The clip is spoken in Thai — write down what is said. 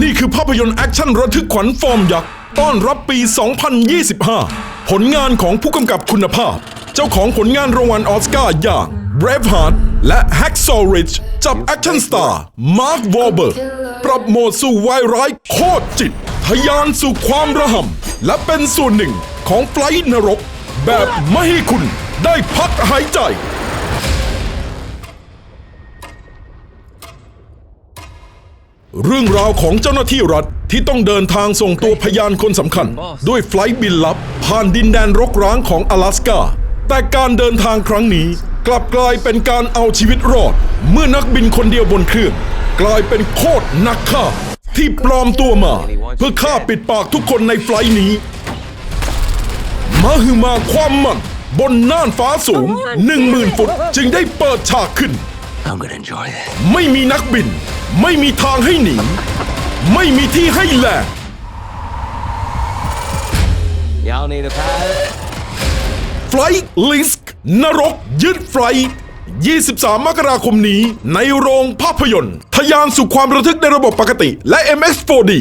นี่คือภาพยนตร์แอคชั่นระทึกขวัญฟอร์มยักษ์ต้อนรับปี 2025 ผลงานของผู้กำกับคุณภาพ เจ้าของผลงานรางวัลออสการ์อย่าง Braveheart และ Hacksaw Ridge จับแอคชั่นสตาร์มาร์ควอลเบิร์กปรับโหมดสู่วายร้ายโคตรจิตทะยานสู่ความระห่ำและเป็นส่วนหนึ่งของไฟล์นรก แบบไม่ให้คุณได้พักหายใจ เรื่องราวของเจ้าหน้าที่รัฐที่ต้องเดินทางส่งตัวพยานคนสำคัญ ด้วยไฟลท์บินลับ ผ่านดินแดนรกร้างของ阿拉สกาแต่การเดินทางครั้งนี้ กลับกลายเป็นการเอาชีวิตรอด เมื่อนักบินคนเดียวบนเครื่อง กลายเป็นโคตรนักฆ่า ที่ปลอมตัวมา เพื่อฆ่าปิดปากทุกคนในไฟลท์นี้มาฮือมาความมันบนน่านฟ้าสูง 10,000 ฟุต จึงได้เปิดฉากขึ้น I'm gonna enjoy this. ไม่มีนักบิน ไม่มีทางให้หนี ไม่มีที่ให้แลก Y'all need a pilot? ไฟล์ลิสก์นรกยึดไฟล์23 มกราคมนี้ในโรงภาพยนตร์ ทะยานสู่ความระทึกในระบบปกติและ MX4D